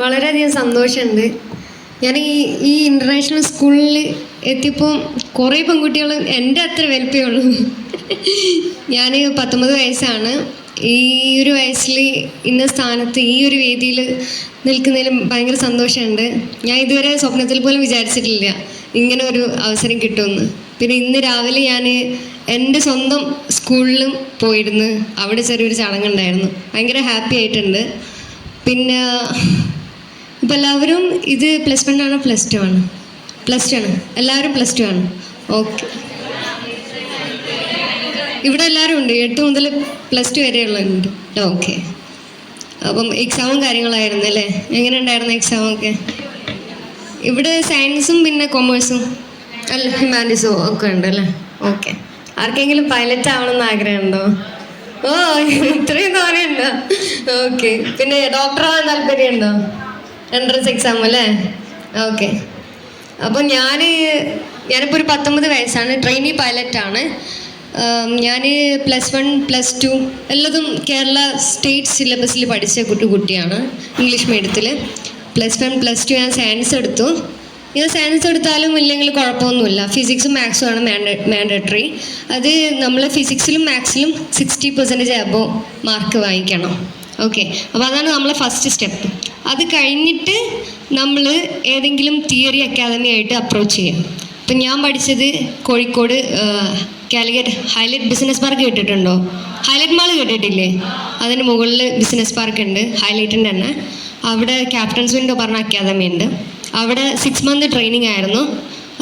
വളരെയധികം സന്തോഷമുണ്ട്. ഞാൻ ഈ ഈ ഇന്റർനാഷണൽ സ്കൂളിൽ എത്തിയപ്പോൾ കുറേ പെൺകുട്ടികൾ എന്റെ അത്ര വലിപ്പമുള്ളു ഉള്ളൂ. ഞാൻ പത്തൊമ്പത് വയസ്സാണ്. ഈ ഒരു വയസ്സിൽ ഇന്ന സ്ഥാനത്ത് ഈ ഒരു വേദിയിൽ നിൽക്കുന്നതിലും ഭയങ്കര സന്തോഷമുണ്ട്. ഞാൻ ഇതുവരെ സ്വപ്നത്തിൽ പോലും വിചാരിച്ചിട്ടില്ല ഇങ്ങനെ ഒരു അവസരം കിട്ടുമെന്ന്. പിന്നെ ഇന്ന് രാവിലെ ഞാൻ എന്റെ സ്വന്തം സ്കൂളിലും പോയിരുന്നു. അവിടെ ചെറിയൊരു ചടങ്ങുണ്ടായിരുന്നു ഭയങ്കര ഹാപ്പി ആയിട്ടുണ്ട്. പിന്നെ ഇപ്പം എല്ലാവരും ഇത് പ്ലസ് വൺ ആണോ പ്ലസ് ടു ആണ്? പ്ലസ് ടു ആണ്. എല്ലാവരും പ്ലസ് ടു ആണ്. ഓക്കെ ഇവിടെ എല്ലാവരും ഉണ്ട്. എട്ട് മുതൽ പ്ലസ് ടു വരെയുള്ളതുണ്ട് ഓക്കെ അപ്പം എക്സാമും കാര്യങ്ങളായിരുന്നു അല്ലേ? എങ്ങനെ ഉണ്ടായിരുന്നു എക്സാമൊക്കെ ഇവിടെ സയൻസും പിന്നെ കൊമേഴ്സും അല്ല ഹ്യൂമാനിറ്റീസും ഒക്കെ ഉണ്ട് അല്ലേ? ഓക്കെ ആർക്കെങ്കിലും പൈലറ്റ് ആവണമെന്ന് ആഗ്രഹമുണ്ടോ? ഓ ഇത്രയും തോനെയുണ്ടോ ഓക്കെ പിന്നെ ഡോക്ടർ ആവാൻ താല്പര്യമുണ്ടോ? എൻട്രൻസ് എക്സാം അല്ലേ? ഓക്കെ അപ്പോൾ ഞാൻ ഞാനിപ്പോൾ ഒരു പത്തൊമ്പത് വയസ്സാണ്. ട്രെയിനി പൈലറ്റാണ് ഞാൻ പ്ലസ് വൺ പ്ലസ് ടു എല്ലാതും കേരള സ്റ്റേറ്റ് സിലബസിൽ പഠിച്ച കുട്ടി കുട്ടിയാണ്. ഇംഗ്ലീഷ് മീഡിയത്തിൽ പ്ലസ് വൺ പ്ലസ് ടു ഞാൻ സയൻസ് എടുത്തു. ഞാൻ സയൻസ് എടുത്താലും ഇല്ലെങ്കിൽ കുഴപ്പമൊന്നുമില്ല. ഫിസിക്സും മാത്സും ആണ് മാൻഡേറ്ററി അത് നമ്മൾ ഫിസിക്സിലും മാത്സിലും സിക്സ്റ്റി പെർസെന്റേജ് അബോ മാർക്ക് വാങ്ങിക്കണം. ഓക്കെ അപ്പോൾ അതാണ് നമ്മളെ ഫസ്റ്റ് സ്റ്റെപ്പ് അത് കഴിഞ്ഞിട്ട് നമ്മൾ ഏതെങ്കിലും തിയറി അക്കാദമി ആയിട്ട് അപ്രോച്ച് ചെയ്യാം. ഇപ്പം ഞാൻ പഠിച്ചത് Kozhikode Calicut Hilite business park കേട്ടിട്ടുണ്ടോ? ഹൈലൈറ്റ് മാൾ കേട്ടിട്ടില്ലേ? അതിന് മുകളിൽ ബിസിനസ് പാർക്ക് ഉണ്ട് ഹൈലൈറ്റിന്റെ തന്നെ. അവിടെ ക്യാപ്റ്റൻസ് വിൻഡോ പറഞ്ഞ അക്കാദമി ഉണ്ട്. അവിടെ സിക്സ് മന്ത് ട്രെയിനിങ് ആയിരുന്നു.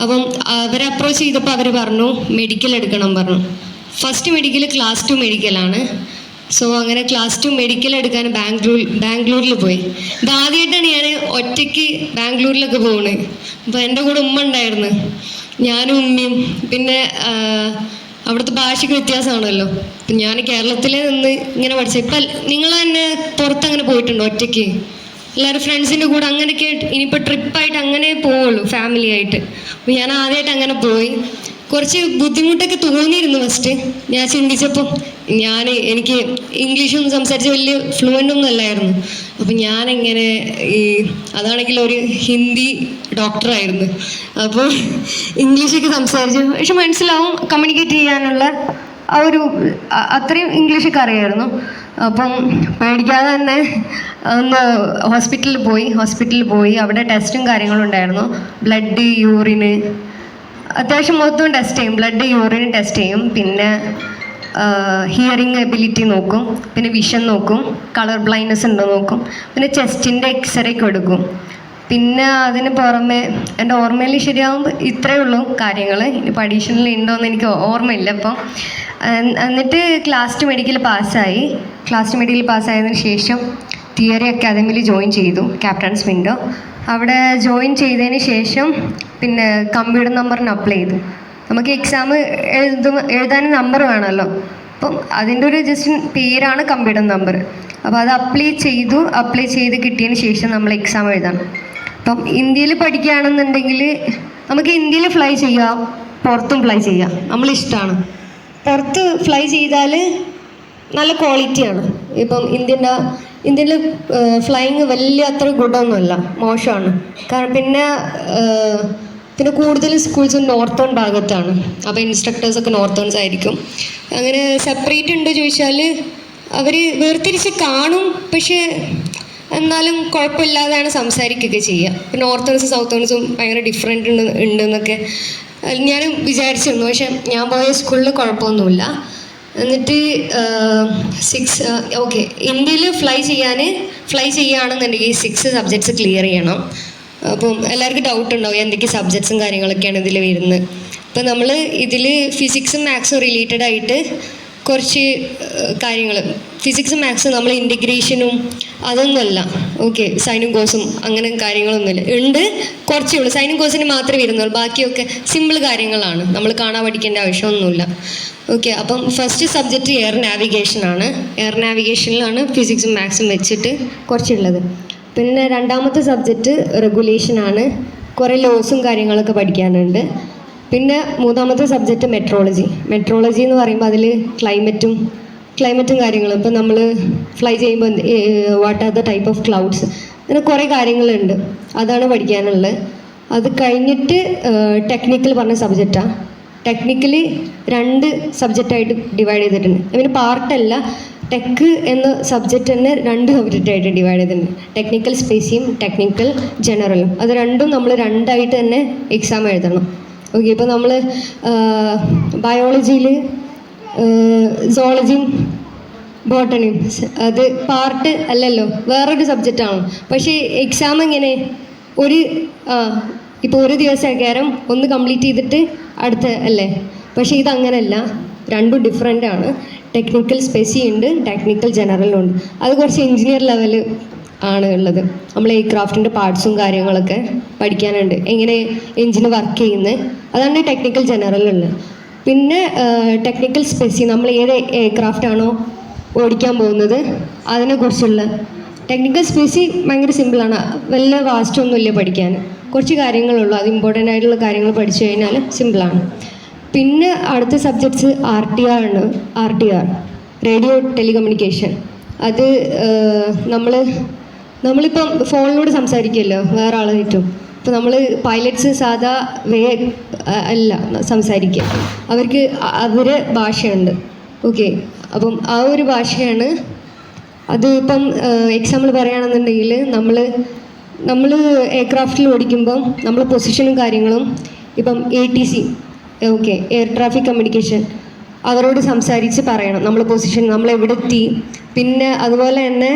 അപ്പം അവരെ അപ്രോച്ച് ചെയ്തപ്പോൾ അവർ പറഞ്ഞു മെഡിക്കൽ എടുക്കണം പറഞ്ഞു. ഫസ്റ്റ് മെഡിക്കൽ ക്ലാസ് ടു മെഡിക്കലാണ് സോ അങ്ങനെ ക്ലാസ് ടു മെഡിക്കൽ എടുക്കാൻ ബാംഗ്ലൂർ ബാംഗ്ലൂരിൽ പോയി. ഇതാദ്യമായിട്ടാണ് ഞാൻ ഒറ്റയ്ക്ക് ബാംഗ്ലൂരിലൊക്കെ പോകുന്നത് അപ്പോൾ എന്റെ കൂടെ ഉമ്മ ഉണ്ടായിരുന്നു. ഞാനും ഉമ്മയും. പിന്നെ അവിടുത്തെ ഭാഷയ്ക്ക് വ്യത്യാസമാണല്ലോ. ഞാൻ കേരളത്തിൽ നിന്ന് ഇങ്ങനെ പഠിച്ചത്. ഇപ്പം നിങ്ങൾ തന്നെ പുറത്തങ്ങനെ പോയിട്ടുണ്ടോ ഒറ്റയ്ക്ക്? എല്ലാവരും ഫ്രണ്ട്സിന്റെ കൂടെ അങ്ങനെയൊക്കെ ഇനിയിപ്പോൾ ട്രിപ്പായിട്ട് അങ്ങനെ പോവുള്ളൂ ഫാമിലി ആയിട്ട്. അപ്പോൾ ഞാൻ ആദ്യമായിട്ട് അങ്ങനെ പോയി. കുറച്ച് ബുദ്ധിമുട്ടൊക്കെ തോന്നിയിരുന്നു ഫസ്റ്റ് ഞാൻ ചിന്തിച്ചപ്പോൾ ഞാൻ എനിക്ക് ഇംഗ്ലീഷൊന്നും സംസാരിച്ച് വലിയ ഫ്ലുവന്റ് ഒന്നും അല്ലായിരുന്നു. അപ്പം ഞാനെങ്ങനെ ഈ അതാണെങ്കിൽ ഒരു ഹിന്ദി ഡോക്ടറായിരുന്നു അപ്പോൾ ഇംഗ്ലീഷൊക്കെ സംസാരിച്ചു പക്ഷെ മനസ്സിലാവും കമ്മ്യൂണിക്കേറ്റ് ചെയ്യാനുള്ള ആ ഒരു അത്രയും ഇംഗ്ലീഷൊക്കെ അറിയായിരുന്നു. അപ്പം പേടിക്കാതെ തന്നെ ഒന്ന് ഹോസ്പിറ്റലിൽ പോയി ഹോസ്പിറ്റലിൽ പോയി. അവിടെ ടെസ്റ്റും കാര്യങ്ങളും ഉണ്ടായിരുന്നു. ബ്ലഡ് യൂറിന് അത്യാവശ്യം മൊത്തം ടെസ്റ്റ് ചെയ്യും. ബ്ലഡ് യൂറിന് ടെസ്റ്റ് ചെയ്യും. പിന്നെ ഹിയറിങ് എബിലിറ്റി നോക്കും. പിന്നെ വിഷൻ നോക്കും. കളർ ബ്ലൈൻഡ്നെസ് ഉണ്ടോ നോക്കും. പിന്നെ ചെസ്റ്റിന്റെ എക്സ്റേ ഒക്കെ എടുക്കും. പിന്നെ അതിന് പുറമെ എന്റെ ഓർമ്മയിൽ ശരിയാകുമ്പോൾ ഇത്രയേ ഉള്ളൂ കാര്യങ്ങൾ. ഇനിയിപ്പോൾ അഡീഷണൽ ഉണ്ടോയെന്ന് എനിക്ക് ഓർമ്മയില്ല അപ്പം എന്നിട്ട് ക്ലാസ് ടു മെഡിക്കൽ പാസ്സായി ക്ലാസ് ടു മെഡിക്കൽ പാസ്സായതിനു ശേഷം തിയറി അക്കാദമിയിൽ ജോയിൻ ചെയ്തു ക്യാപ്റ്റൻസ് വിൻഡോ അവിടെ ജോയിൻ ചെയ്തതിന് ശേഷം പിന്നെ കമ്പ്യൂട്ടർ നമ്പറിന് അപ്ലൈ ചെയ്തു. നമുക്ക് എക്സാം എഴുതും എഴുതാൻ നമ്പർ വേണമല്ലോ. അപ്പം അതിന്റെ ഒരു ജസ്റ്റ് പേരാണ് കമ്പ്യൂട്ടർ നമ്പർ അപ്പോൾ അത് അപ്ലൈ ചെയ്തു അപ്ലൈ ചെയ്ത് കിട്ടിയതിന് ശേഷം നമ്മൾ എക്സാം എഴുതണം. അപ്പം ഇന്ത്യയിൽ പഠിക്കുകയാണെന്നുണ്ടെങ്കിൽ നമുക്ക് ഇന്ത്യയിൽ ഫ്ലൈ ചെയ്യാം പുറത്തും ഫ്ലൈ ചെയ്യാം. നമ്മളിഷ്ടമാണ്. പുറത്ത് ഫ്ലൈ ചെയ്താൽ നല്ല ക്വാളിറ്റിയാണ് ഇപ്പം ഇന്ത്യന്റെ ഇന്ത്യയിൽ ഫ്ലൈയിങ് വലിയ അത്ര ഗുഡൊന്നുമല്ല മോശമാണ്. കാരണം പിന്നെ പിന്നെ കൂടുതൽ സ്കൂൾസ് നോർത്തേൺ ഭാഗത്താണ്. അപ്പോൾ ഇൻസ്ട്രക്ടേഴ്സൊക്കെ നോർത്തേൺസ് ആയിരിക്കും. അങ്ങനെ സെപ്പറേറ്റ് ഉണ്ടോ ചോദിച്ചാൽ അവർ വേർതിരിച്ച് കാണും പക്ഷേ എന്നാലും കുഴപ്പമില്ലാതെയാണ് സംസാരിക്കുകയൊക്കെ ചെയ്യുക. പിന്നെ നോർത്തേൺസ് സൗത്തേൺസും ഭയങ്കര ഡിഫറെന്റ് ഉണ്ട് ഉണ്ടെന്നൊക്കെ ഞാൻ വിചാരിച്ചിരുന്നു. പക്ഷെ ഞാൻ പോയ സ്കൂളിൽ കുഴപ്പമൊന്നുമില്ല. എന്നിട്ട് സിക്സ് ഓക്കെ ഇന്ത്യയിൽ ഫ്ലൈ ചെയ്യാൻ ഫ്ലൈ ചെയ്യുകയാണെന്നുണ്ടെങ്കിൽ സിക്സ് സബ്ജക്ട്സ് ക്ലിയർ ചെയ്യണം. അപ്പം എല്ലാവർക്കും ഡൗട്ട് ഉണ്ടാവും എന്തൊക്കെ സബ്ജക്ട്സും കാര്യങ്ങളൊക്കെയാണ് ഇതിൽ വരുന്നത്. അപ്പം നമ്മൾ ഇതിൽ ഫിസിക്സും മാത്സും റിലേറ്റഡ് ആയിട്ട് കുറച്ച് കാര്യങ്ങൾ. ഫിസിക്സും മാത്സും നമ്മൾ ഇന്റിഗ്രേഷനും അതൊന്നുമല്ല. ഓക്കെ സൈനും കോസും അങ്ങനെ കാര്യങ്ങളൊന്നുമില്ല. ഉണ്ട് കുറച്ചേ ഉള്ളൂ. സൈനും കോസിന് മാത്രമേ വരുന്നുള്ളൂ. ബാക്കിയൊക്കെ സിമ്പിൾ കാര്യങ്ങളാണ്. നമ്മൾ കാണാൻ പഠിക്കേണ്ട ആവശ്യമൊന്നുമില്ല. ഓക്കെ അപ്പം ഫസ്റ്റ് സബ്ജക്റ്റ് എയർ നാവിഗേഷൻ ആണ്. എയർ നാവിഗേഷനിലാണ് ഫിസിക്സും മാത്സും വെച്ചിട്ട് കുറച്ചുള്ളത്. പിന്നെ രണ്ടാമത്തെ സബ്ജക്റ്റ് റെഗുലേഷൻ ആണ്. കുറേ ലോസും കാര്യങ്ങളൊക്കെ പഠിക്കാനുണ്ട്. പിന്നെ മൂന്നാമത്തെ സബ്ജക്റ്റ് മെട്രോളജി മെട്രോളജി എന്ന് പറയുമ്പോൾ അതിൽ ക്ലൈമറ്റും ക്ലൈമറ്റും കാര്യങ്ങളും. ഇപ്പം നമ്മൾ ഫ്ലൈ ചെയ്യുമ്പോൾ what are the type of clouds അങ്ങനെ കുറേ കാര്യങ്ങളുണ്ട്. അതാണ് പഠിക്കാനുള്ളത്. അത് കഴിഞ്ഞിട്ട് ടെക്നിക്കൽ പറഞ്ഞ സബ്ജക്റ്റാണ് ടെക്നിക്കലി രണ്ട് സബ്ജക്റ്റായിട്ട് ഡിവൈഡ് ചെയ്തിട്ടുണ്ട്. അതിന് പാർട്ടല്ല ടെക് എന്ന സബ്ജക്റ്റ് തന്നെ രണ്ട് സബ്ജക്റ്റായിട്ട് ഡിവൈഡ് ചെയ്തിട്ടുണ്ട്. ടെക്നിക്കൽ സ്പേസിയും ടെക്നിക്കൽ ജനറലും അത് രണ്ടും നമ്മൾ രണ്ടായിട്ട് തന്നെ എക്സാം എഴുതണം. ഓക്കെ ഇപ്പോൾ നമ്മൾ ബയോളജിയിൽ സോളജിയും ബോട്ടണിയും അത് പാർട്ട് അല്ലല്ലോ വേറൊരു സബ്ജക്റ്റാണ് പക്ഷേ എക്സാം എങ്ങനെ? ഒരു ആ ഇപ്പോൾ ഒരു ദിവസം കയറും ഒന്ന് കംപ്ലീറ്റ് ചെയ്തിട്ട് അടുത്ത അല്ലേ? പക്ഷേ ഇതങ്ങനല്ല. രണ്ടും ഡിഫറെന്റ് ആണ്. ടെക്നിക്കൽ സ്പെസി ഉണ്ട് ടെക്നിക്കൽ ജനറലും ഉണ്ട്. അത് കുറച്ച് എഞ്ചിനീയർ ലെവൽ ആണ് ഉള്ളത്. നമ്മൾ എയർ ക്രാഫ്റ്റിന്റെ പാർട്സും കാര്യങ്ങളൊക്കെ പഠിക്കാനുണ്ട്. എങ്ങനെ എഞ്ചിന് വർക്ക് ചെയ്യുന്നത് അതാണ് ടെക്നിക്കൽ ജനറൽ ഉള്ളത്. പിന്നെ ടെക്നിക്കൽ സ്പെസി നമ്മൾ ഏത് എയർക്രാഫ്റ്റ് ആണോ ഓടിക്കാൻ പോകുന്നത് അതിനെക്കുറിച്ചുള്ള ടെക്നിക്കൽ സ്പേസി ഭയങ്കര സിമ്പിളാണ് വലിയ വാസ്റ്റ് ഒന്നുമില്ല പഠിക്കാൻ. കുറച്ച് കാര്യങ്ങളുള്ളൂ അത് ഇമ്പോർട്ടന്റ് ആയിട്ടുള്ള കാര്യങ്ങൾ പഠിച്ചു കഴിഞ്ഞാൽ സിമ്പിളാണ് പിന്നെ അടുത്ത സബ്ജക്ട്സ് ആർ ടി ആർ ആണ്. R T R radio telecommunication. അത് നമ്മൾ നമ്മളിപ്പം ഫോണിലൂടെ സംസാരിക്കുമല്ലോ വേറെ ആളായിട്ടും ഇപ്പം നമ്മൾ പൈലറ്റ്സ് സാധാ വേ അല്ല സംസാരിക്കുക. അവർക്ക് അവരെ ഭാഷയുണ്ട്. ഓക്കെ അപ്പം ആ ഒരു ഭാഷയാണ്. അത് ഇപ്പം എക്സാമ്പിൾ പറയുകയാണെന്നുണ്ടെങ്കിൽ നമ്മൾ നമ്മൾ എയർക്രാഫ്റ്റിൽ ഓടിക്കുമ്പം നമ്മൾ പൊസിഷനും കാര്യങ്ങളും ഇപ്പം A T C okay air traffic communication അവരോട് സംസാരിച്ച് പറയണം. നമ്മൾ പൊസിഷൻ നമ്മൾ എവിടെ എത്തി പിന്നെ അതുപോലെ തന്നെ